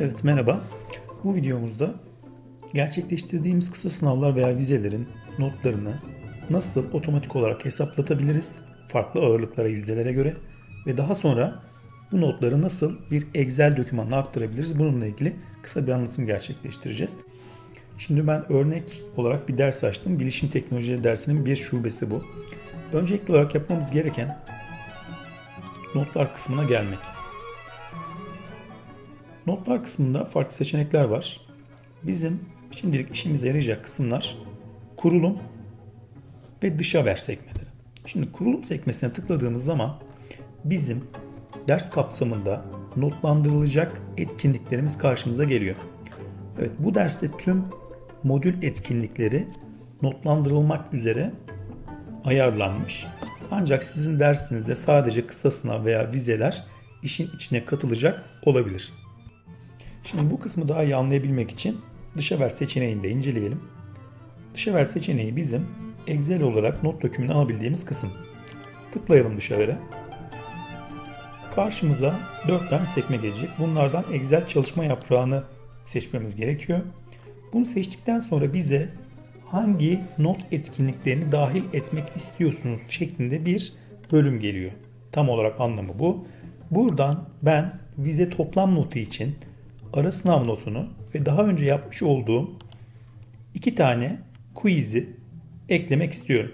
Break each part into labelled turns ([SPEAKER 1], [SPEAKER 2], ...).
[SPEAKER 1] Evet merhaba. Bu videomuzda gerçekleştirdiğimiz kısa sınavlar veya vizelerin notlarını nasıl otomatik olarak hesaplatabiliriz farklı ağırlıklara, yüzdelere göre ve daha sonra bu notları nasıl bir Excel dokümanına aktarabiliriz bununla ilgili kısa bir anlatım gerçekleştireceğiz. Şimdi ben örnek olarak bir ders açtım. Bilişim teknolojileri dersinin bir şubesi bu. Öncelikli olarak yapmamız gereken notlar kısmına gelmek. Notlar kısmında farklı seçenekler var. Bizim şimdilik işimize yarayacak kısımlar kurulum ve dış haber sekmeleri. Şimdi kurulum sekmesine tıkladığımız zaman bizim ders kapsamında notlandırılacak etkinliklerimiz karşımıza geliyor. Evet bu derste tüm modül etkinlikleri notlandırılmak üzere ayarlanmış. Ancak sizin dersinizde sadece kısa sınav veya vizeler işin içine katılacak olabilir. Şimdi bu kısmı daha iyi anlayabilmek için dışa seçeneğini de inceleyelim. Dışa ver seçeneği bizim Excel olarak not dökümünü alabildiğimiz kısım. Tıklayalım dışa. Karşımıza 4 tane sekme gelecek. Bunlardan Excel çalışma yaprağını seçmemiz gerekiyor. Bunu seçtikten sonra bize hangi not etkinliklerini dahil etmek istiyorsunuz şeklinde bir bölüm geliyor. Tam olarak anlamı bu. Buradan ben vize toplam notu için ara sınav notunu ve daha önce yapmış olduğum iki tane quiz'i eklemek istiyorum.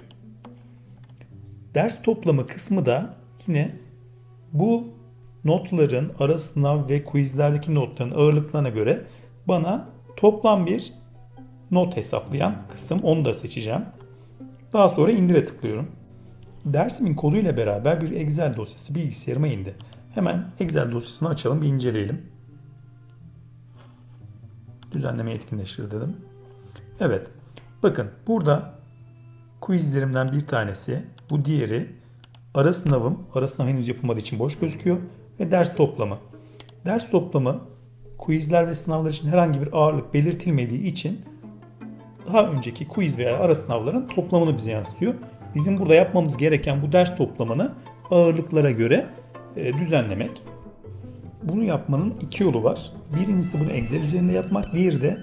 [SPEAKER 1] Ders toplamı kısmı da yine bu notların ara sınav ve quizlerdeki notların ağırlıklarına göre bana toplam bir not hesaplayan kısım onu da seçeceğim. Daha sonra indire tıklıyorum. Dersimin koduyla beraber bir Excel dosyası bilgisayarıma indi. Hemen Excel dosyasını açalım bir inceleyelim. Düzenleme etkinleştir dedim. Evet. Bakın burada quizlerimden bir tanesi. Bu diğeri ara sınavım. Ara sınav henüz yapılmadığı için boş gözüküyor. Ve ders toplamı. Ders toplamı quizler ve sınavlar için herhangi bir ağırlık belirtilmediği için daha önceki quiz veya ara sınavların toplamını bize yansıtıyor. Bizim burada yapmamız gereken bu ders toplamını ağırlıklara göre e, düzenlemek. Bunu yapmanın iki yolu var. Birincisi bunu Excel üzerinde yapmak, diğeri de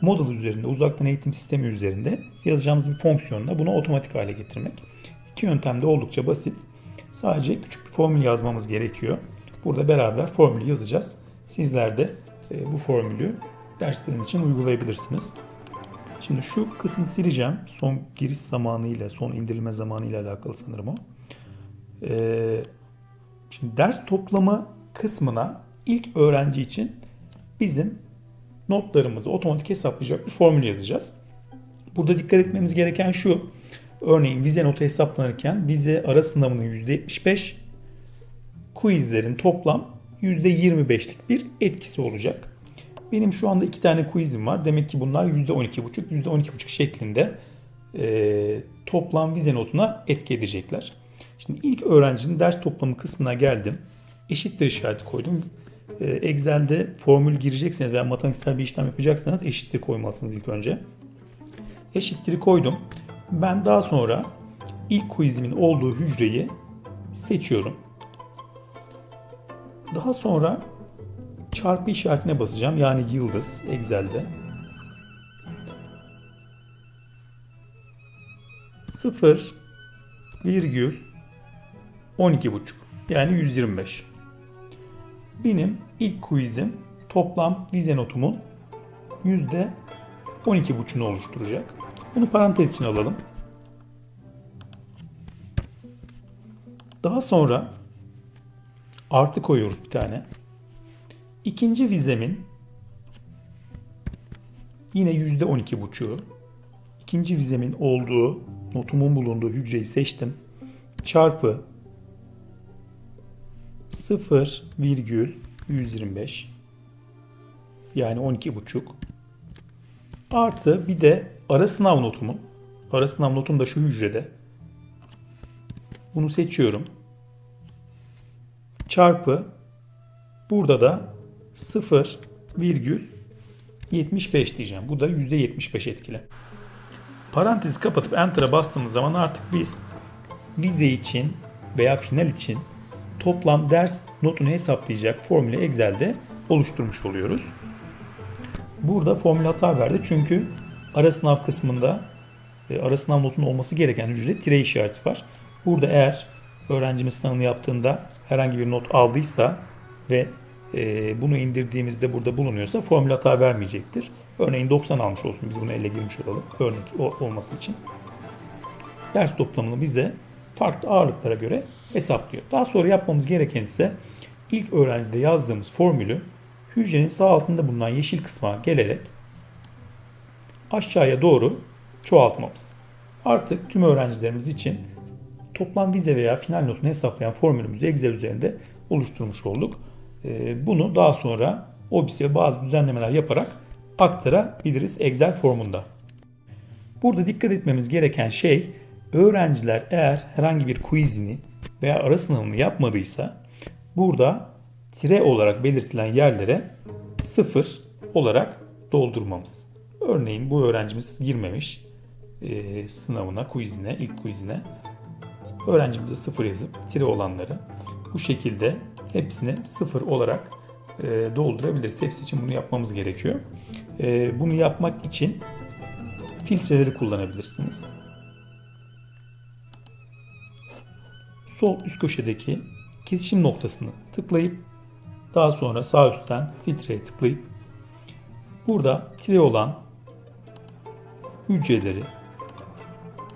[SPEAKER 1] Moodle üzerinde, uzaktan eğitim sistemi üzerinde yazacağımız bir fonksiyonla bunu otomatik hale getirmek. İki yöntem de oldukça basit. Sadece küçük bir formül yazmamız gerekiyor. Burada beraber formülü yazacağız. Sizler de e, bu formülü dersleriniz için uygulayabilirsiniz. Şimdi şu kısmı sileceğim. Son giriş zamanı ile son indirilme zamanı ile alakalı sanırım o. Ee, şimdi ders toplama kısmına ilk öğrenci için bizim notlarımızı otomatik hesaplayacak bir formül yazacağız. Burada dikkat etmemiz gereken şu. Örneğin vize notu hesaplanırken vize ara sınavının %75, quizlerin toplam %25'lik bir etkisi olacak. Benim şu anda iki tane quizim var. Demek ki bunlar %12,5, %12,5 şeklinde e, toplam vize notuna etki edecekler. Şimdi ilk öğrencinin ders toplamı kısmına geldim. Eşittir işareti koydum. E, Excel'de formül girecekseniz veya matematiksel bir işlem yapacaksanız eşittir koymalısınız ilk önce. Eşittir'i koydum. Ben daha sonra ilk quizimin olduğu hücreyi seçiyorum. Daha sonra çarpı işaretine basacağım. Yani yıldız Excel'de. 0 virgül 12 buçuk yani 125. Benim ilk quizim toplam vize notumun yüzde 12 buçuğunu oluşturacak. Bunu parantez için alalım. Daha sonra artı koyuyoruz bir tane. İkinci vizemin yine yüzde on iki buçuğu. İkinci vizemin olduğu, notumun bulunduğu hücreyi seçtim. Çarpı 0,125 yani 12 buçuk. Artı bir de ara sınav notumun ara sınav notum da şu hücrede. Bunu seçiyorum. Çarpı burada da 0,75 diyeceğim. Bu da %75 etkili. Parantezi kapatıp Enter'a bastığımız zaman artık biz vize için veya final için toplam ders notunu hesaplayacak formülü Excel'de oluşturmuş oluyoruz. Burada formül hata verdi çünkü ara sınav kısmında e, ara sınav notunun olması gereken hücrede tire işareti var. Burada eğer öğrencimiz sınavını yaptığında herhangi bir not aldıysa ve e, bunu indirdiğimizde burada bulunuyorsa formül hata vermeyecektir. Örneğin 90 almış olsun biz bunu elle girmiş olalım örnek olması için. Ders toplamını bize farklı ağırlıklara göre hesaplıyor. Daha sonra yapmamız gereken ise ilk öğrencide yazdığımız formülü hücrenin sağ altında bulunan yeşil kısma gelerek aşağıya doğru çoğaltmamız. Artık tüm öğrencilerimiz için toplam vize veya final notunu hesaplayan formülümüzü Excel üzerinde oluşturmuş olduk. Ee, bunu daha sonra OBİS'e bazı düzenlemeler yaparak aktarabiliriz Excel formunda. Burada dikkat etmemiz gereken şey öğrenciler eğer herhangi bir quizini veya ara sınavını yapmadıysa burada tire olarak belirtilen yerlere sıfır olarak doldurmamız. Örneğin bu öğrencimiz girmemiş e, sınavına, quizine, ilk quizine. Öğrencimize sıfır yazıp tire olanları bu şekilde hepsini sıfır olarak e, doldurabiliriz. Hepsi için bunu yapmamız gerekiyor. E, bunu yapmak için filtreleri kullanabilirsiniz. Sol üst köşedeki kesişim noktasını tıklayıp daha sonra sağ üstten filtreye tıklayıp burada tire olan hücreleri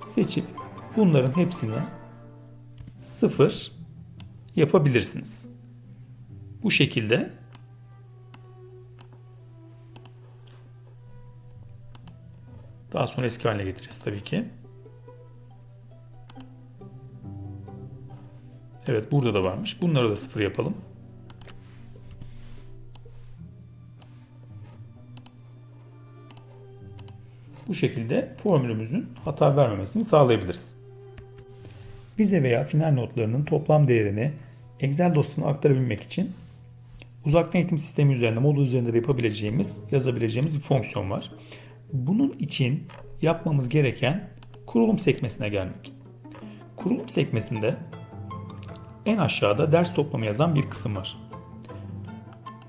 [SPEAKER 1] seçip bunların hepsini sıfır yapabilirsiniz. Bu şekilde daha sonra eski haline getireceğiz tabii ki. Evet burada da varmış. Bunları da sıfır yapalım. Bu şekilde formülümüzün hata vermemesini sağlayabiliriz. Vize veya final notlarının toplam değerini Excel dosyasına aktarabilmek için uzaktan eğitim sistemi üzerinde, modul üzerinde de yapabileceğimiz, yazabileceğimiz bir fonksiyon var. Bunun için yapmamız gereken kurulum sekmesine gelmek. Kurulum sekmesinde en aşağıda ders toplamı yazan bir kısım var.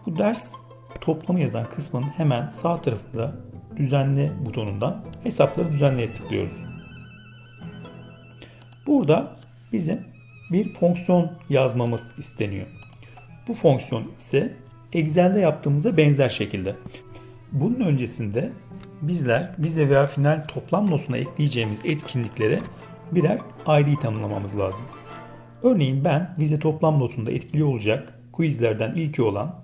[SPEAKER 1] Bu ders toplamı yazan kısmın hemen sağ tarafında düzenle butonundan hesapları düzenleye tıklıyoruz. Burada bizim bir fonksiyon yazmamız isteniyor. Bu fonksiyon ise Excel'de yaptığımıza benzer şekilde. Bunun öncesinde bizler vize veya final toplam nosuna ekleyeceğimiz etkinliklere birer ID tanımlamamız lazım. Örneğin ben vize toplam notunda etkili olacak quizlerden ilki olan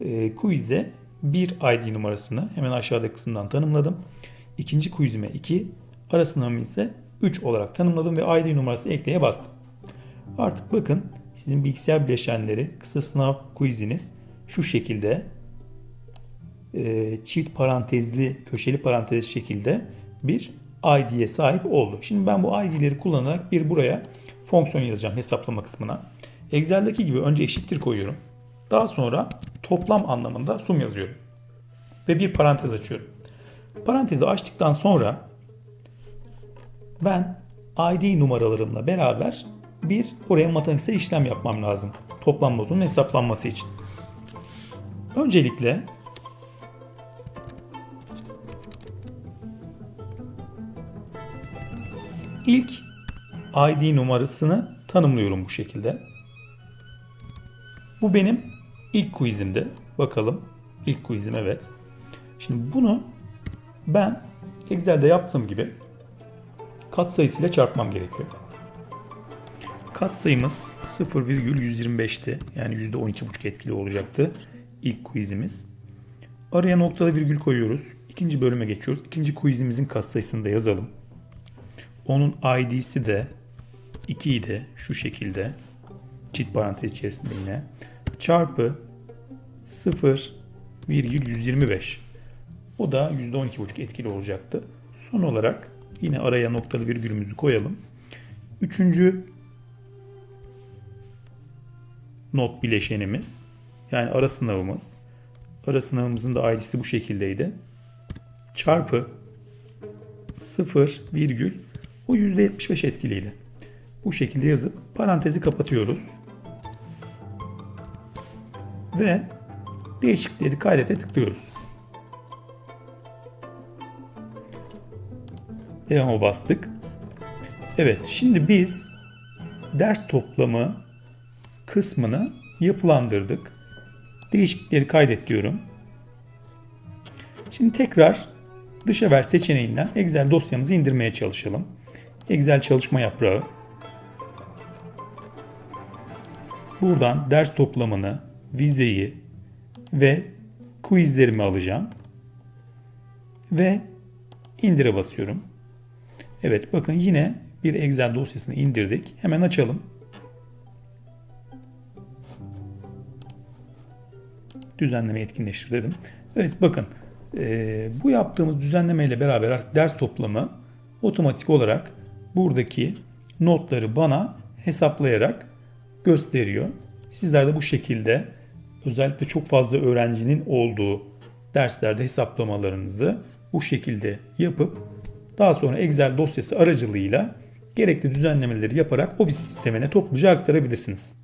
[SPEAKER 1] e, quiz'e bir ID numarasını hemen aşağıdaki kısımdan tanımladım. İkinci quizime 2, ara sınavımı ise 3 olarak tanımladım ve ID numarası ekleye bastım. Artık bakın sizin bilgisayar bileşenleri kısa sınav quiziniz şu şekilde e, çift parantezli köşeli parantez şekilde bir ID'ye sahip oldu. Şimdi ben bu ID'leri kullanarak bir buraya fonksiyon yazacağım hesaplama kısmına. Excel'deki gibi önce eşittir koyuyorum. Daha sonra toplam anlamında sum yazıyorum. Ve bir parantez açıyorum. Parantezi açtıktan sonra ben ID numaralarımla beraber bir oraya matematiksel işlem yapmam lazım. Toplam nozunun hesaplanması için. Öncelikle ilk ID numarasını tanımlıyorum bu şekilde. Bu benim ilk quizimdi. Bakalım. İlk quizim evet. Şimdi bunu ben Excel'de yaptığım gibi katsayısıyla çarpmam gerekiyor. Katsayımız 0,125'ti. Yani %12,5 etkili olacaktı. İlk quizimiz. Araya noktalı virgül koyuyoruz. İkinci bölüme geçiyoruz. İkinci quizimizin katsayısını da yazalım. Onun ID'si de 2 idi şu şekilde. Çift parantez içerisinde yine. Çarpı 0,125. O da %12,5 etkili olacaktı. Son olarak yine araya noktalı virgülümüzü koyalım. Üçüncü not bileşenimiz yani ara sınavımız. Ara sınavımızın da ID'si bu şekildeydi. Çarpı 0 virgül o %75 etkiliydi. Bu şekilde yazıp parantezi kapatıyoruz. Ve Değişiklikleri kaydete tıklıyoruz. Devam'a bastık. Evet şimdi biz ders toplamı kısmını yapılandırdık. Değişiklikleri kaydet diyorum. Şimdi tekrar dışa ver seçeneğinden Excel dosyamızı indirmeye çalışalım. Excel çalışma yaprağı. Buradan ders toplamını, vizeyi ve quizlerimi alacağım. Ve indire basıyorum. Evet bakın yine bir Excel dosyasını indirdik. Hemen açalım. Düzenleme etkinleştir dedim. Evet bakın e, bu yaptığımız düzenleme ile beraber artık ders toplamı otomatik olarak buradaki notları bana hesaplayarak gösteriyor. Sizler de bu şekilde özellikle çok fazla öğrencinin olduğu derslerde hesaplamalarınızı bu şekilde yapıp daha sonra Excel dosyası aracılığıyla gerekli düzenlemeleri yaparak o bir sistemine topluca aktarabilirsiniz.